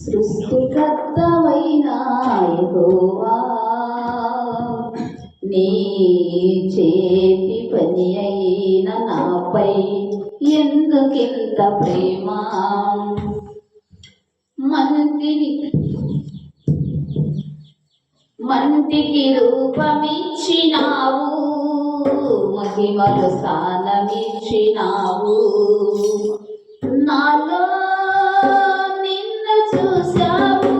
సృష్టికర్తమైన నీ చేతి పని అయిన నాపై ఎందుకింత ప్రేమ మంతిని మంతికి రూపమిచ్చినావు మహిమలు స్థానమిచ్చినావు నాలో నిన్న చూశావు